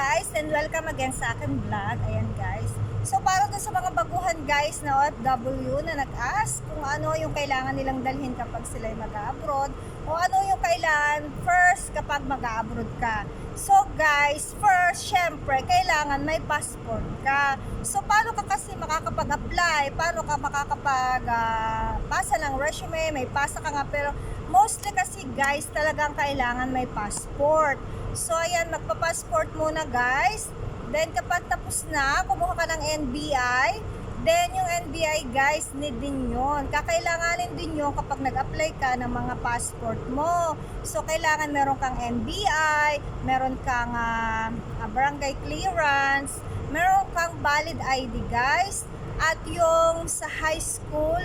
guys and welcome again sa akin vlog. Ayan guys. So para dun sa mga baguhan guys na OFW na nag-ask kung ano yung kailangan nilang dalhin kapag sila mag-abroad o ano yung kailangan first kapag mag-abroad ka. So guys, first syempre kailangan may passport ka. So paano ka kasi makakapag-apply? Paano ka makakapag uh, pasa ng resume? May pasa ka nga pero mostly kasi guys talagang kailangan may passport. So ayan, magpa-passport muna guys. Then kapag tapos na, kumuha ka ng NBI. Then yung NBI guys, need din yun. Kakailanganin din yun kapag nag-apply ka ng mga passport mo. So kailangan meron kang NBI, meron kang ah, barangay clearance, meron kang valid ID guys. At yung sa high school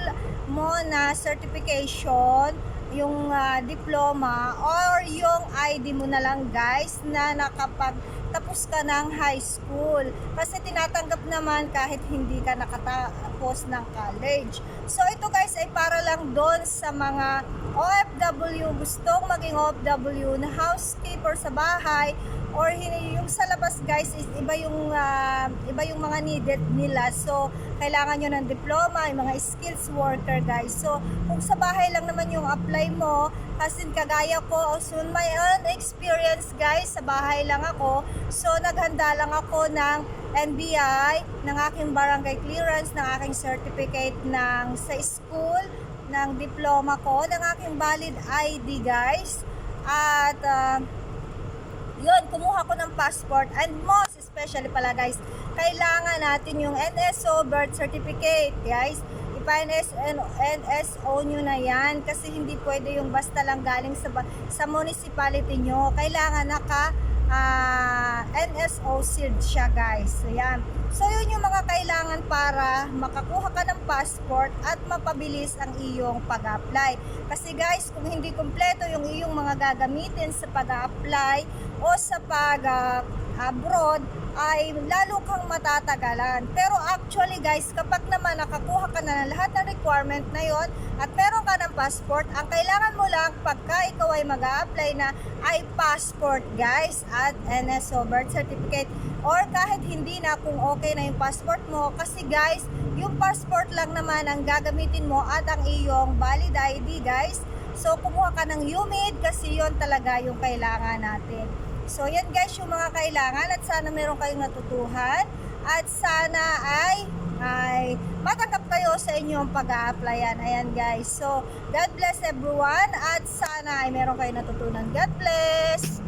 mo na certification, yung ah, diploma or yung ID mo na lang guys na nakapag tapos ka ng high school. Kasi tinatanggap naman kahit hindi ka nakatapos ng college. So ito guys ay para lang doon sa mga OFW gustong maging OFW na housekeeper sa bahay or yung sa labas guys is iba yung ah, iba yung mga needed nila. So kailangan nyo ng diploma, yung mga skills worker guys. So kung sa bahay lang naman yung apply mo, kasi kagaya ko, soon my own experience guys, sa bahay lang ako. So naghanda lang ako ng NBI, ng aking barangay clearance, ng aking certificate ng sa school, ng diploma ko, ng aking valid ID guys. At ah, yun, kumuha ko ng passport and most especially pala guys, kailangan natin yung NSO birth certificate guys. ipa-NS NSO nyo na yan kasi hindi pwede yung basta lang galing sa, sa municipality nyo. Kailangan naka ah, NSO sealed siya guys. Ayan. So yun yung mga kailangan para makakuha ka ng passport at mapabilis ang iyong pag-apply. Kasi guys, kung hindi kumpleto yung iyong mga gagamitin sa pag-apply o sa pag-abroad, ay lalo kang matatagalan. Pero actually guys, kapag naman nakakuha ka na ng lahat ng requirement na yon at meron passport, ang kailangan mo lang pagka ikaw ay mag apply na ay passport guys at NSO birth certificate or kahit hindi na kung okay na yung passport mo kasi guys, yung passport lang naman ang gagamitin mo at ang iyong valid ID guys. So kumuha ka ng UMID kasi yon talaga yung kailangan natin. So yan guys yung mga kailangan at sana meron kayong natutuhan at sana ay ay matanggap kayo sa inyong pag-a-applyan. Ayan guys. So God bless everyone at sana ay meron kayong natutunan. God bless!